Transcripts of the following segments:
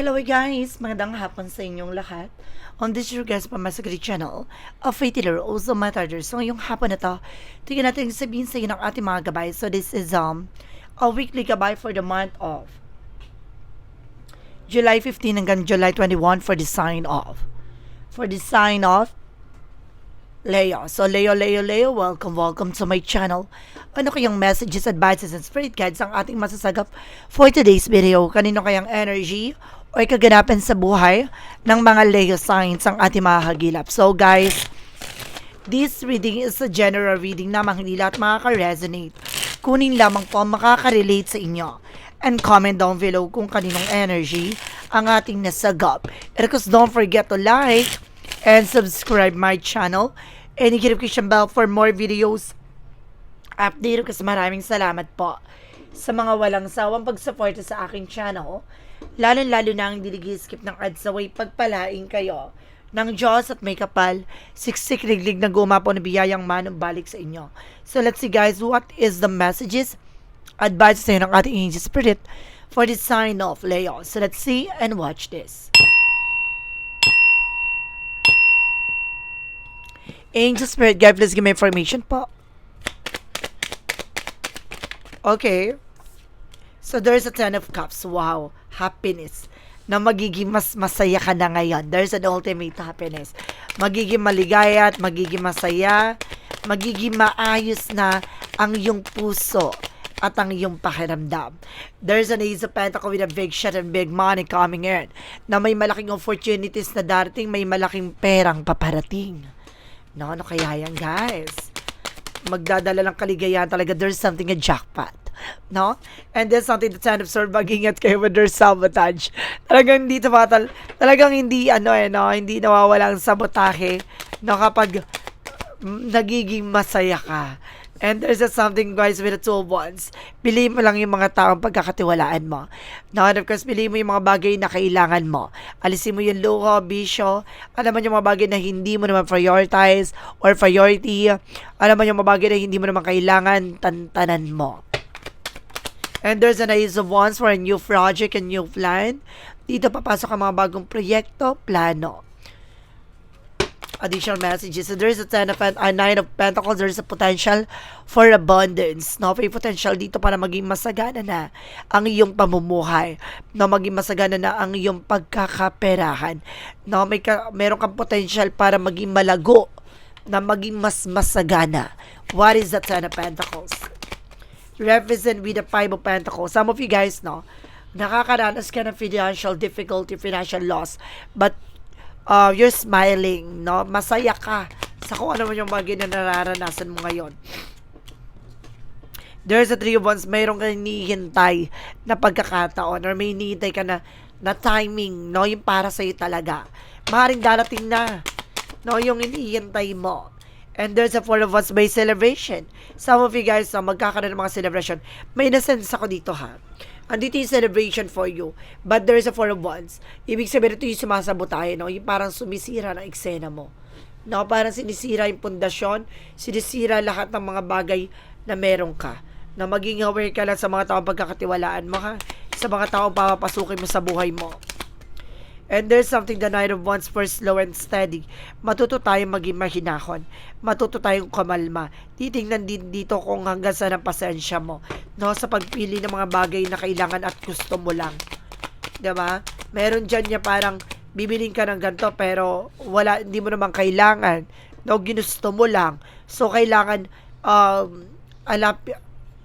Hello guys! Magandang hapon sa inyong lahat. On this your guys pa Masagri channel of Faith Healer, also Matters. So ngayong hapon na to, tingnan natin sabihin sa inyo ng ating mga gabay. So this is um a weekly gabay for the month of July 15 hanggang July 21 for the sign off. For the sign off, Leo. So, Leo, Leo, Leo, welcome, welcome to my channel. Ano kayang messages, advices, and spirit guides ang ating masasagap for today's video? Kanino kayang energy o kaganapan sa buhay ng mga Leo signs ang ating mahagilap? So, guys, this reading is a general reading na hindi lahat makaka-resonate. Kunin lamang po ang makaka-relate sa inyo. And comment down below kung kaninong energy ang ating nasagap. And of course, don't forget to like, and subscribe my channel and hit notification bell for more videos update kasi maraming salamat po sa mga walang sawang pagsuporta sa aking channel lalo lalo na ang skip ng ads away pagpalaing kayo ng Diyos at may kapal, siksik liglig na gumapo na biyayang manong balik sa inyo. So let's see guys, what is the messages, advice sa ng ating angel spirit for the sign of Leo. So let's see and watch this. Angel Spirit Guide, please give me information po. Okay. So, there's a Ten of Cups. Wow. Happiness. Na magiging mas masaya ka na ngayon. There's an ultimate happiness. Magiging maligaya at magiging masaya. Magiging maayos na ang iyong puso at ang iyong pakiramdam. There's an Ace of Pentacle with a big shot and big money coming in. Na may malaking opportunities na darating, may malaking perang paparating. No, ano kaya yan, guys? Magdadala ng kaligayahan talaga. There's something a jackpot. No? And there's something that's kind of sort mag-ingat kayo when there's sabotage. Talagang hindi tumatal, talagang hindi, ano eh, no? Hindi nawawala ang sabotahe. No, kapag mm, nagiging masaya ka. And there's a something guys with the two of wands. Piliin mo lang yung mga taong pagkakatiwalaan mo. No, and of course, piliin mo yung mga bagay na kailangan mo. Alisin mo yung luho, bisyo. Alam mo yung mga bagay na hindi mo naman prioritize or priority. Alam mo yung mga bagay na hindi mo naman kailangan, tantanan mo. And there's an ace of wands for a new project and new plan. Dito papasok ang mga bagong proyekto, plano additional messages. So there's a ten of, a nine of pentacles. There's a potential for abundance. No, may potential dito para maging masagana na ang iyong pamumuhay. No, maging masagana na ang iyong pagkakaperahan. No, may ka, meron kang potential para maging malago na maging mas masagana. What is the ten of pentacles? Represent with the five of pentacles. Some of you guys, no, nakakaranas ka ng financial difficulty, financial loss, but uh, you're smiling, no? Masaya ka sa kung ano man yung na nararanasan mo ngayon. There's a three of wands, mayroon kang hinihintay na pagkakataon or may hinihintay ka na, na timing, no? Yung para sa'yo talaga. Maaaring darating na, no? Yung hinihintay mo. And there's a four of wands, may celebration. Some of you guys, no, magkakaroon ng mga celebration. May nasense ako dito, ha? andito yung celebration for you. But there is a four of wands. Ibig sabihin ito yung sumasabotahe, no? Yung parang sumisira ng eksena mo. No? Parang sinisira yung pundasyon, sinisira lahat ng mga bagay na meron ka. Na maging aware ka lang sa mga taong pagkakatiwalaan mo, ha? Sa mga taong papapasukin mo sa buhay mo. And there's something the Knight of Wands for slow and steady. Matuto tayong maging mahinahon. Matuto tayong kamalma. Titingnan din dito kung hanggang saan ang pasensya mo. No, sa pagpili ng mga bagay na kailangan at gusto mo lang. Diba? Meron dyan niya parang bibiling ka ng ganito pero wala, hindi mo naman kailangan. No, ginusto mo lang. So, kailangan um, alap,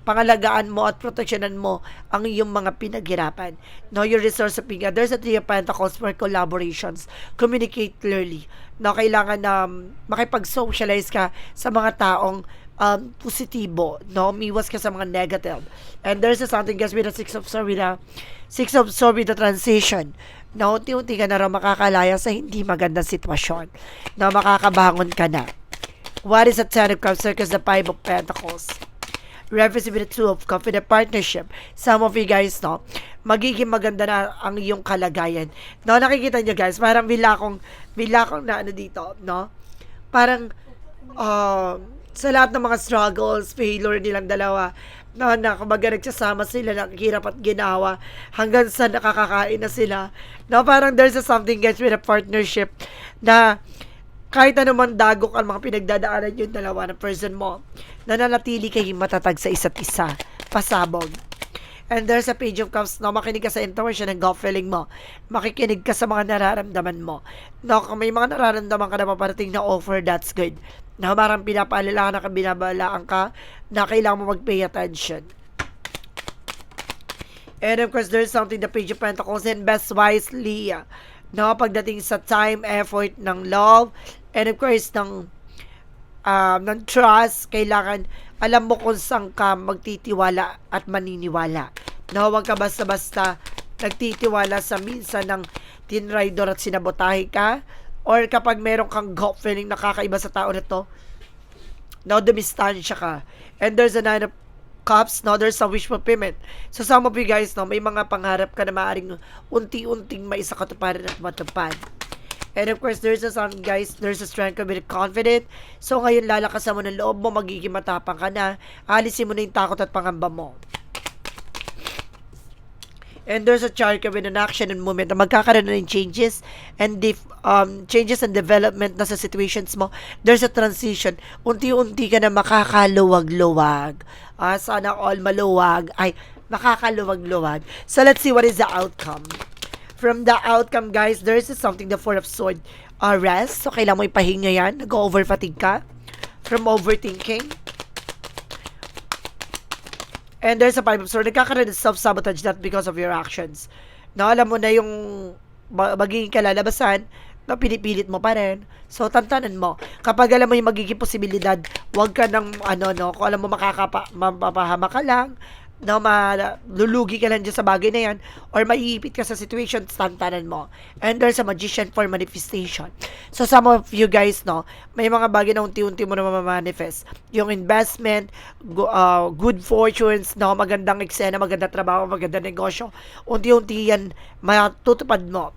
pangalagaan mo at proteksyonan mo ang iyong mga pinaghirapan. Know your resource of God. There's a three of pentacles for collaborations. Communicate clearly. No, kailangan na um, makipag-socialize ka sa mga taong um, positibo. No, miwas ka sa mga negative. And there's a something guys with the six of swords with the six of swords with the transition. No, unti-unti ka na rin makakalaya sa hindi magandang sitwasyon. No, makakabangon ka na. What is a ten of cups? Circus the five of pentacles representative of confident partnership. Some of you guys, no, magiging maganda na ang iyong kalagayan. No, nakikita niyo guys, parang bila akong, bila akong na ano dito, no? Parang, uh, sa lahat ng mga struggles, failure nilang dalawa, na, na kumbaga nagsasama sila ng at ginawa hanggang sa nakakakain na sila. No, parang there's a something guys with a partnership na kahit anuman dagok ang mga pinagdadaanan yung dalawa na person mo, nananatili kayong matatag sa isa't isa. Pasabog. And there's a page of cups, no, makinig ka sa intuition and gut feeling mo. Makikinig ka sa mga nararamdaman mo. No, kung may mga nararamdaman ka na paparating na offer, that's good. Na parang pinapaalala ka na binabalaan ka na kailangan mo mag-pay attention. And of course, there's something the Page of Pentacles invest wisely. ah. No, pagdating sa time, effort, ng love, and of course, ng um, ng trust, kailangan alam mo kung saan ka magtitiwala at maniniwala. No, huwag ka basta-basta nagtitiwala sa minsan ng tinraidor at sinabotahe ka or kapag meron kang gut feeling nakakaiba sa tao na to, no, dumistansya ka. And there's a nine of cups, no, there's a wish fulfillment. So some of you guys, no, may mga pangarap ka na maaaring unti-unting may isa katuparan at matupad. And of course, there's a some guys, there's a strength of being confident. So ngayon, lalakasan mo ng loob mo, magiging matapang ka na. Alisin mo na yung takot at pangamba mo. And there's a chart of an action and movement na magkakaroon na ng changes and dif- um, changes and development na sa situations mo. There's a transition. Unti-unti ka na makakaluwag-luwag. Ah, sana all maluwag. Ay, makakaluwag-luwag. So let's see what is the outcome. From the outcome, guys, there is something, the Four of Sword. Uh, rest. So, kailangan mo ipahinga yan. Nag-over fatigue ka. From overthinking. And there's a five of swords. Nagkakaroon ng self-sabotage not because of your actions. No, alam mo na yung ma- magiging kalalabasan na pinipilit mo pa rin. So, tantanan mo. Kapag alam mo yung magiging posibilidad, huwag ka nang, ano, no, kung alam mo makakapa, mapapahama ka lang, no, malulugi ka lang dyan sa bagay na yan, or maiipit ka sa situation, tantanan mo. And there's a magician for manifestation. So, some of you guys, no, may mga bagay na unti-unti mo na mamamanifest. Yung investment, go, uh, good fortunes, no, magandang eksena, magandang trabaho, magandang negosyo, unti-unti yan matutupad mo.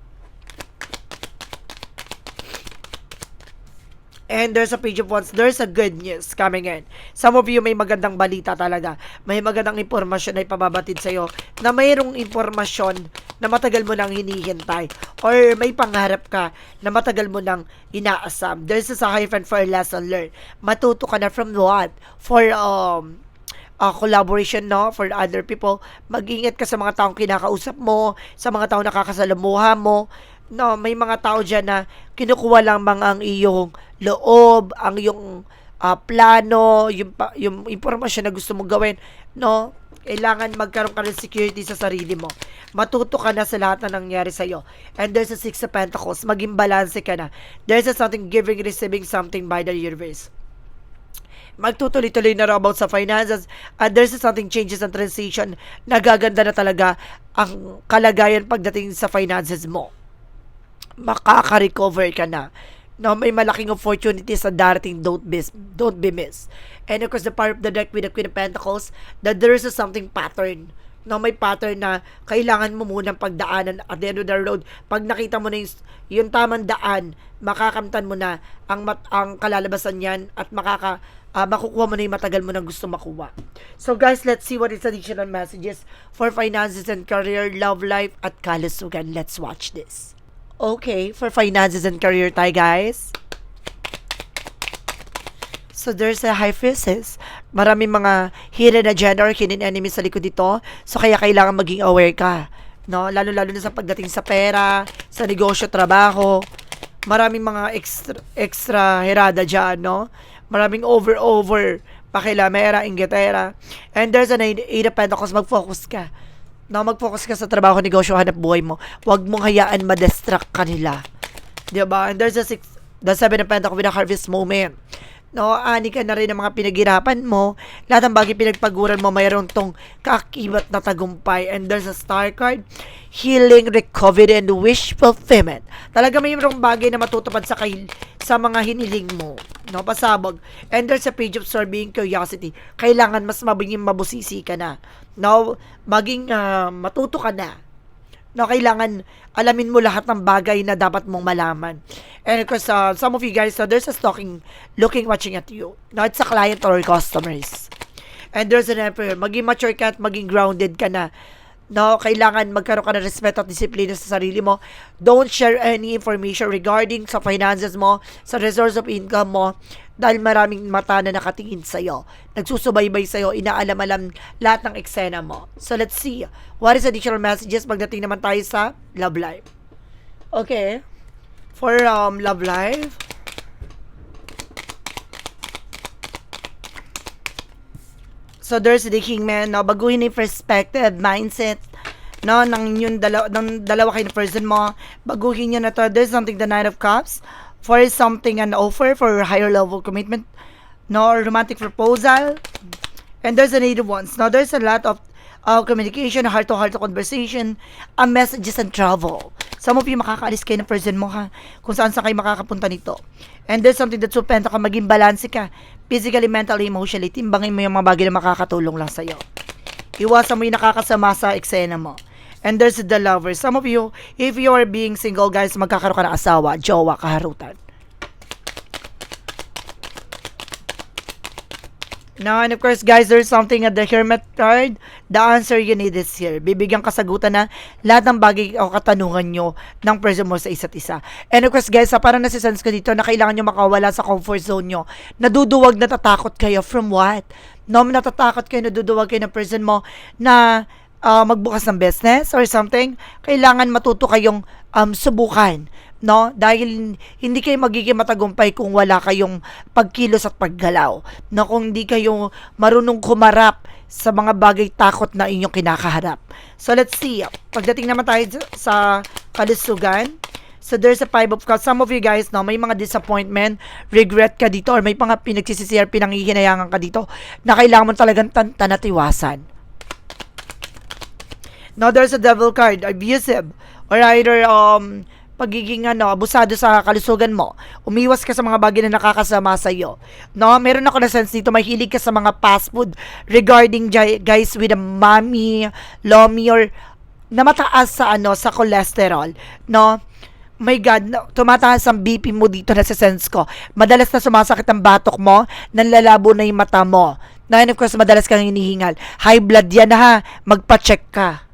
And there's a page of wands. There's a good news coming in. Some of you may magandang balita talaga. May magandang impormasyon na ipababatid sa'yo na mayroong impormasyon na matagal mo nang hinihintay. Or may pangarap ka na matagal mo nang inaasam. There's a hyphen for lesson learned. Matuto ka na from what? For um, uh, collaboration no for other people mag-ingat ka sa mga taong kinakausap mo sa mga taong nakakasalamuha mo no may mga tao diyan na kinukuha lang mga ang iyong loob ang iyong ah, plano yung yung impormasyon na gusto mong gawin no kailangan magkaroon ka ng security sa sarili mo. Matuto ka na sa lahat na nangyari sa'yo. And there's a Six of Pentacles. Maging balance ka na. There's a something giving, receiving something by the universe magtutuloy-tuloy na raw about sa finances at there's something changes and transition nagaganda na talaga ang kalagayan pagdating sa finances mo makaka-recover ka na no, may malaking opportunities sa darating don't miss don't be miss and of course the power of the deck with the Queen of Pentacles that there is a something pattern no, may pattern na kailangan mo munang pagdaanan at the end of the road. Pag nakita mo na yung, yung tamang daan, makakamtan mo na ang, mat, ang kalalabasan yan at makaka, ah, makukuha mo na yung matagal mo nang gusto makuha. So guys, let's see what is additional messages for finances and career, love life, at kalusugan. Let's watch this. Okay, for finances and career tayo guys. So there's a high priestess. Maraming mga hidden agenda or hidden enemy sa likod dito. So kaya kailangan maging aware ka. No? Lalo-lalo na sa pagdating sa pera, sa negosyo, trabaho. Maraming mga extra, extra herada dyan, no? Maraming over-over pakilamera, ingetera. And there's an eight of pentacles, mag-focus ka. No, mag-focus ka sa trabaho, negosyo, hanap buhay mo. Huwag mong hayaan ma-distract kanila. Di ba? And there's a six, the seven of pentacles with a harvest moment. No, ani ka na rin ng mga pinaghirapan mo. Lahat ng bagay pinagpaguran mo, mayroon tong kakibat na tagumpay. And there's a star card, healing, recovery, and wish fulfillment. Talaga mayroong bagay na matutupad sa kay, sa mga hiniling mo. No, pasabog. And there's a page of sword being curiosity. Kailangan mas mabingin mabusisi ka na. No, maging ah, matuto ka na no, kailangan alamin mo lahat ng bagay na dapat mong malaman. And of course, uh, some of you guys, uh, there's a stalking, looking, watching at you. No, it's a client or customers. And there's an emperor. Maging mature ka at maging grounded ka na. No, kailangan magkaroon ka ng respeto at disiplina sa sarili mo. Don't share any information regarding sa finances mo, sa resource of income mo, dahil maraming mata na nakatingin sa'yo. Nagsusubaybay sa'yo, inaalam-alam lahat ng eksena mo. So let's see. What is additional messages pagdating naman tayo sa love life? Okay. For um, love life, So there's the king man, no? Baguhin yung perspective, mindset, no? Ng yung dalawa, ng dalawa kayo person mo. Baguhin nyo na to. There's something the Nine of Cups. For something an offer for higher level commitment, no? Or romantic proposal. And there's the native ones. No, there's a lot of uh, communication, heart-to-heart conversation, uh, messages and travel. Some of you makakaalis kayo ng person mo ha, kung saan saan kayo makakapunta nito. And there's something that supenta ka, maging balance ka, physically, mentally, emotionally, timbangin mo yung mga bagay na makakatulong lang sa'yo. Iwasan mo yung nakakasama sa eksena mo. And there's the lover. Some of you, if you are being single, guys, magkakaroon ka ng asawa, jowa, kaharutan. Now, and of course, guys, there's something at the Hermit card. The answer you need is here. Bibigyan kasagutan na lahat ng bagay o katanungan nyo ng person mo sa isa't isa. And of course, guys, sa parang nasisense ko dito na kailangan nyo makawala sa comfort zone nyo. Naduduwag, natatakot kayo. From what? No, natatakot kayo, naduduwag kayo ng person mo na ah, magbukas ng business or something. Kailangan matuto kayong um, subukan no? Dahil hindi kayo magiging matagumpay kung wala kayong pagkilos at paggalaw. No, kung hindi kayo marunong kumarap sa mga bagay takot na inyong kinakaharap. So let's see. Pagdating naman tayo sa kalusugan, So there's a five of cups. Some of you guys, no, may mga disappointment, regret ka dito, or may mga pinagsisisiyar, pinangihinayangan ka dito, na kailangan mo talagang tan tanatiwasan. Now there's a devil card, abusive, or either um, pagiging ano, abusado sa kalusugan mo. Umiwas ka sa mga bagay na nakakasama sa iyo. No, meron ako na sense dito, mahilig ka sa mga fast food regarding guys with a mommy, lomi or na mataas sa ano sa cholesterol, no? My God, tumataas ang BP mo dito na sa sense ko. Madalas na sumasakit ang batok mo, nanlalabo na yung mata mo. Na of course, madalas kang hinihingal. High blood yan ha, magpa-check ka.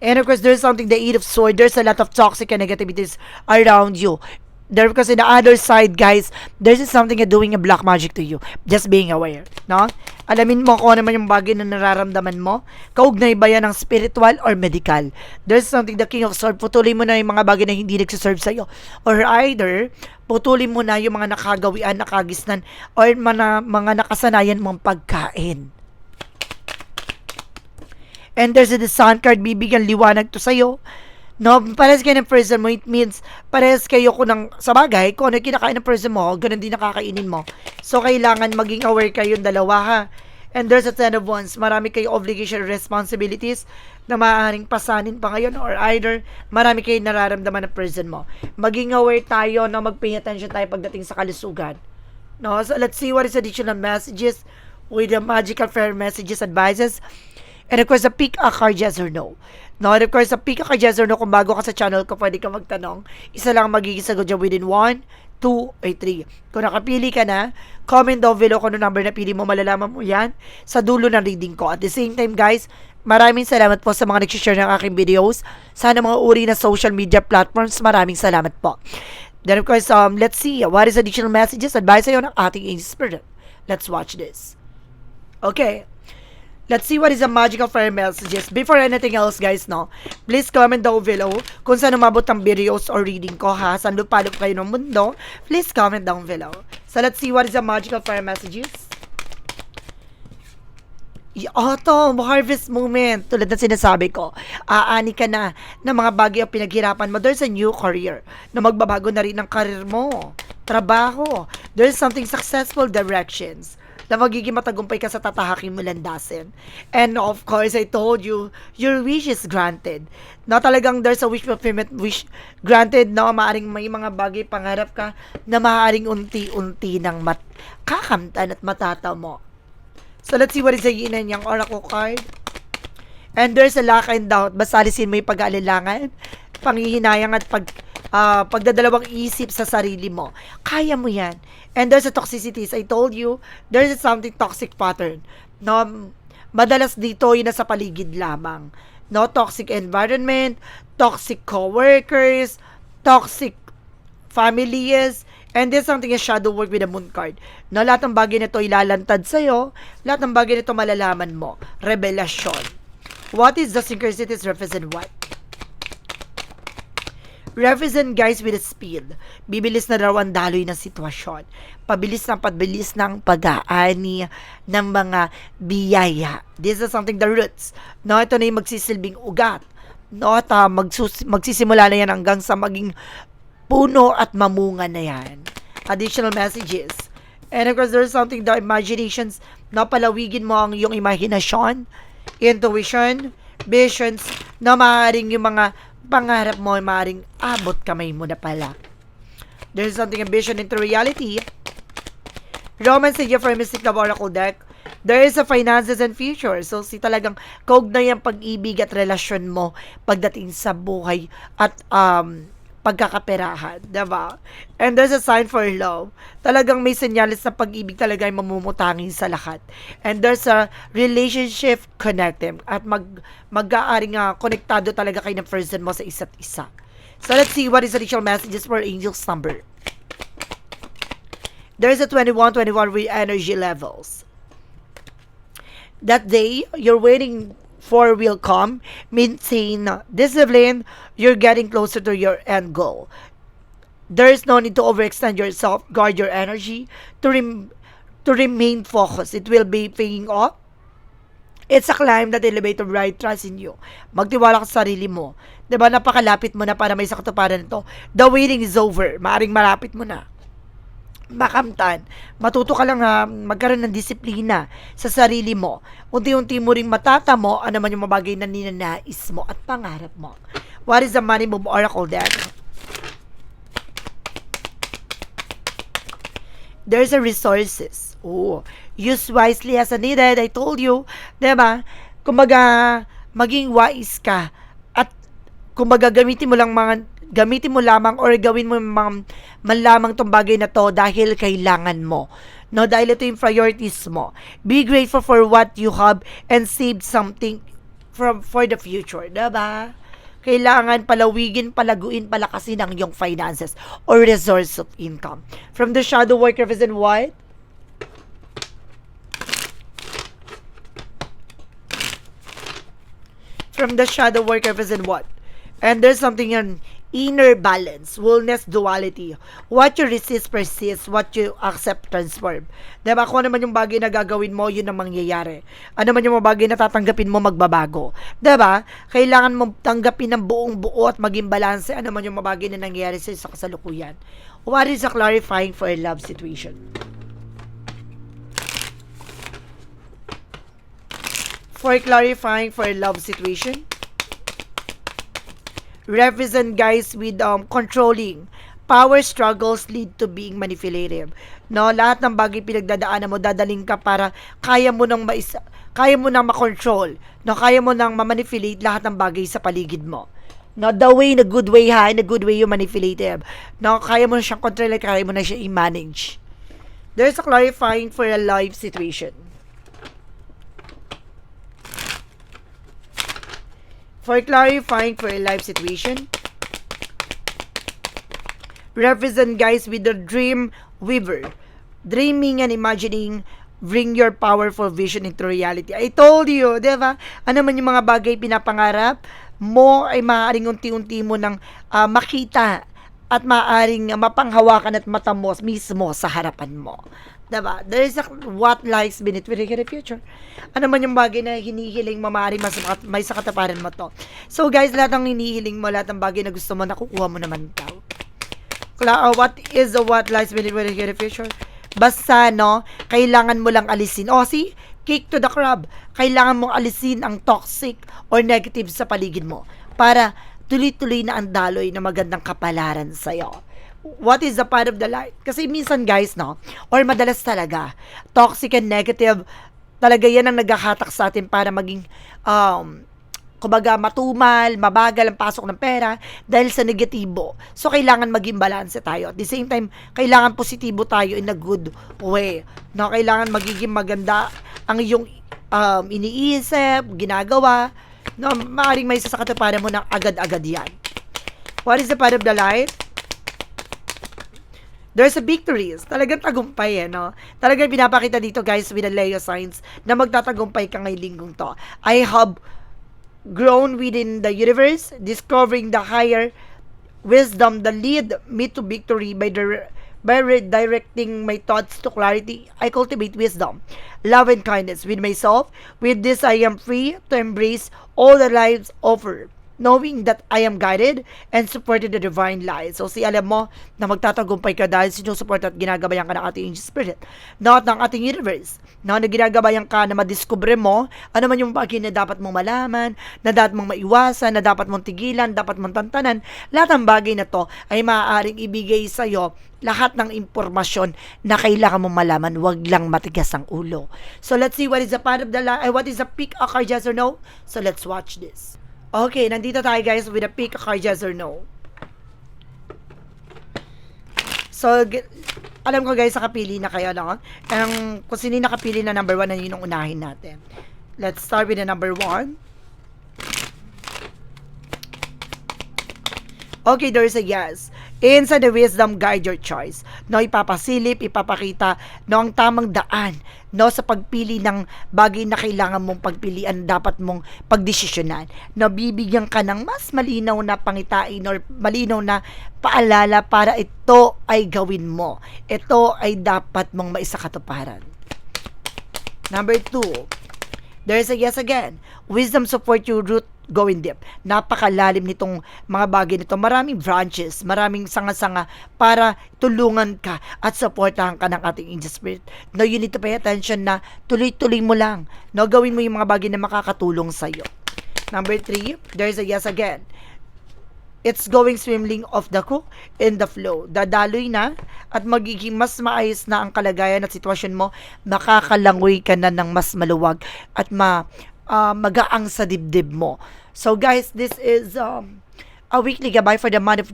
And of course, there's something the eight of sword. There's a lot of toxic and negativities around you. There because in the other side, guys, there's something that doing a black magic to you. Just being aware, no? Alamin mo kung ano man yung bagay na nararamdaman mo. Kaugnay ba yan ng spiritual or medical? There's something the king of sword. Putulin mo na yung mga bagay na hindi nagsiserve sa'yo. Or either, putulin mo na yung mga nakagawian, nakagisnan, or mga, mga nakasanayan mong pagkain. A the sun card, bibigyan liwanag to sa'yo. No, parehas kayo ng person mo, it means parehas kayo ko ng, sa bagay, kung ano yung kinakain ng person mo, ganun din nakakainin mo. So, kailangan maging aware kayong dalawa ha. And there's a ten of wands, marami kayong obligation responsibilities na maaaring pasanin pa ngayon or either marami kayong nararamdaman ng person mo. Maging aware tayo, no, mag-pay attention tayo pagdating sa kalusugan. No, so let's see what is additional messages with the magical fair messages advices. And of course, a pick a card yes or no. No, and of course, a pick a card yes or no, kung bago ka sa channel ko, pwede ka magtanong. Isa lang ang magiging sagot dyan within 1, 2, or 3. Kung nakapili ka na, comment down below kung ano number na pili mo, malalaman mo yan sa dulo ng reading ko. At the same time, guys, maraming salamat po sa mga nag-share ng aking videos. Sana mga uri na social media platforms, maraming salamat po. Then of course, um, let's see, what is additional messages, advice sa'yo ng ating spirit. Let's watch this. Okay. Let's see what is the magical fire messages. Before anything else, guys, no? Please comment down below kung saan umabot ang videos or reading ko, ha? Saan lupalop kayo ng mundo. Please comment down below. So, let's see what is the magical fire messages. Y- Autumn, harvest moment. Tulad ng sinasabi ko, aani ka na ng mga bagay ang pinaghirapan mo. There's a new career na magbabago na rin ang career mo. Trabaho. There's something successful directions na magiging matagumpay ka sa tatahakin mo landasin. And of course, I told you, your wish is granted. Na talagang there's a wish fulfillment wish granted na maaring may mga bagay pangarap ka na maaring unti-unti ng mat kakamtan at matata mo. So, let's see what is the yin and yang oracle card. And there's a lack and doubt. Basta alisin mo yung pag-aalilangan, panghihinayang at pag ah, pagdadalawang isip sa sarili mo. Kaya mo yan. And there's a toxicity. As I told you, there's something toxic pattern. No, madalas dito yun nasa paligid lamang. No, toxic environment, toxic coworkers, toxic families, and there's something a shadow work with the moon card. Na lahat ng bagay nito ilalantad sa'yo, lahat ng bagay nito malalaman mo. Revelasyon. What is the synchronicities represent what? Represent guys with speed. Bibilis na raw ang daloy ng sitwasyon. Pabilis ng pabilis ng pag-aani ng mga biyaya. This is something the roots. No, ito na yung magsisilbing ugat. No, at ah, magsus- magsisimula na yan hanggang sa maging puno at mamunga na yan. Additional messages. And of course, there's something the imaginations na palawigin mo ang iyong imahinasyon, intuition, visions, na maaaring yung mga pangarap mo ay maaaring abot kamay mo na pala. There's something a vision into reality. Romance and for Mystic Love Oracle deck. There is a finances and future. So, si talagang kaugnay ang pag-ibig at relasyon mo pagdating sa buhay at um, pagkakaperahan, diba? And there's a sign for love. Talagang may senyalis na pag-ibig talaga ay mamumutangin sa lahat. And there's a relationship connected at mag mag-aaring uh, konektado talaga kayo ng person mo sa isa't isa. So let's see what is the initial messages for Angel's number. There's a 21, 21 with energy levels. That day, you're waiting for will come. Maintain discipline. You're getting closer to your end goal. There is no need to overextend yourself. Guard your energy to rem- to remain focused. It will be paying off. It's a climb that elevator right trust in you. Magtiwala ka sa sarili mo. 'Di ba napakalapit mo na para may sa katuparan nito. The waiting is over. Maaring malapit mo na makamtan, matuto ka lang ha, magkaroon ng disiplina sa sarili mo. Unti-unti mo ring matatamo ano man yung mabagay na ninanais mo at pangarap mo. What is the money move oracle deck? There's a resources. Oh, use wisely as needed. I told you, 'di ba? Kumbaga, maging wise ka at kumbaga gamitin mo lang mga gamitin mo lamang or gawin mo mga man lamang tong bagay na to dahil kailangan mo. No, dahil ito yung priorities mo. Be grateful for what you have and save something from for the future, 'di ba? Kailangan palawigin, palaguin, palakasin ang iyong finances or resource of income. From the shadow work represent what? From the shadow work represent what? And there's something in inner balance, wellness, duality. What you resist persists, what you accept transform. Diba? Kung ano man yung bagay na gagawin mo, yun ang mangyayari. Ano man yung bagay na tatanggapin mo, magbabago. Diba? Kailangan mo tanggapin ng buong buo at maging balanse ano man yung bagay na nangyayari sa sa kasalukuyan. What is a clarifying for a love situation? For clarifying for a love situation, represent guys with um, controlling. Power struggles lead to being manipulative. No, lahat ng bagay pinagdadaanan mo dadaling ka para kaya mo nang maisa, kaya mo nang makontrol. No, kaya mo nang ma-manipulate lahat ng bagay sa paligid mo. No, the way, in a good way ha, in a good way you manipulative. No, kaya mo na siyang control, kaya mo na siya i-manage. There's a clarifying for a life situation. For clarifying for a life situation, represent guys with the dream weaver. Dreaming and imagining bring your powerful vision into reality. I told you, di ba? Ano man yung mga bagay pinapangarap mo ay maaaring unti-unti mo nang ah, makita at maaaring mapanghawakan at matamos mismo sa harapan mo. Diba? There is a what lies beneath with the future. Ano man yung bagay na hinihiling mo, maaaring mas, may sa kataparan mo to. So guys, lahat ng hinihiling mo, lahat ng bagay na gusto mo, nakukuha mo naman daw. Kla, uh, what is the what lies beneath with the future? Basta, no, kailangan mo lang alisin. O, see? Kick to the crab. Kailangan mong alisin ang toxic or negative sa paligid mo para tuloy-tuloy na ang daloy na magandang kapalaran sa'yo. What is the part of the light? Kasi minsan guys, no, or madalas talaga, toxic and negative, talaga yan ang naghahatak sa atin para maging um, kumbaga matumal, mabagal ang pasok ng pera dahil sa negatibo. So, kailangan maging balanse tayo. At the same time, kailangan positibo tayo in a good way. No, kailangan magiging maganda ang iyong um, iniisip, ginagawa. No, maaaring may sasakatuparan mo ng agad-agad yan. What is the part of the life? There's a victories. Talagang tagumpay eh, no? Talagang pinapakita dito guys with the Leo signs na magtatagumpay ka ngayong linggong to. I have grown within the universe, discovering the higher wisdom that lead me to victory by the by redirecting my thoughts to clarity. I cultivate wisdom, love, and kindness with myself. With this, I am free to embrace all the lives offer knowing that I am guided and supported the divine light. So, si alam mo na magtatagumpay ka dahil sinusuport at ginagabayan ka ng ating spirit, not ng ating universe, na, na ginagabayan ka na madiskubre mo ano man yung bagay na dapat mong malaman, na dapat mong maiwasan, na dapat mong tigilan, dapat mong tantanan. Lahat ng bagay na to ay maaaring ibigay sa'yo lahat ng impormasyon na kailangan mong malaman, wag lang matigas ang ulo. So let's see what is the part of the uh, what is the a card yes or no. So let's watch this. Okay, nandito tayo guys with a pick a card yes or no. So, alam ko guys, nakapili na kayo, no? Ang, kung sino nakapili na number one, na yun ang unahin natin. Let's start with the number one. Okay, there's a yes. Inside the wisdom, guide your choice. No, ipapasilip, ipapakita no, ang tamang daan no, sa pagpili ng bagay na kailangan mong pagpilian, dapat mong pagdesisyonan. No, bibigyan ka ng mas malinaw na pangitain or malinaw na paalala para ito ay gawin mo. Ito ay dapat mong maisakatuparan. Number two, There's a yes again. Wisdom support you root going deep. Napakalalim nitong mga bagay nito. Maraming branches, maraming sanga-sanga para tulungan ka at supportahan ka ng ating angel spirit. No, you need to pay attention na tuloy-tuloy mo lang. No, gawin mo yung mga bagay na makakatulong sa'yo. Number three, there's a yes again. It's going swimming off the hook in the flow. Dadaloy na at magiging mas maayos na ang kalagayan at sitwasyon mo. Makakalangoy ka na ng mas maluwag at ma, ah, magaang sa dibdib mo. So guys, this is um, a weekly gabay for the month of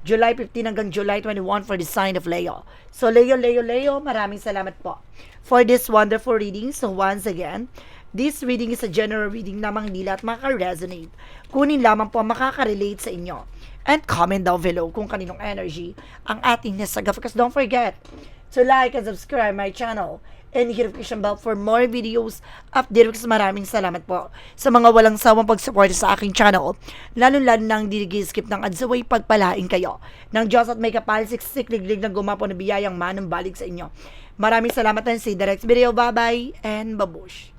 July 15 hanggang July 21 for the sign of Leo. So Leo, Leo, Leo, maraming salamat po for this wonderful reading. So once again, this reading is a general reading namang hindi lahat makaka-resonate. Kunin lamang po makaka-relate sa inyo. And comment down below kung kaninong energy ang ating nasaga. Because don't forget to like and subscribe my channel and hit notification bell for more videos update. Because maraming salamat po sa mga walang sawang pag-support sa aking channel. Lalo-lalo nang di skip ng ads away pagpalain kayo ng Diyos at may kapal siksikliglig na gumapo na biyayang manang balik sa inyo. Maraming salamat and see the next video. Bye bye and babush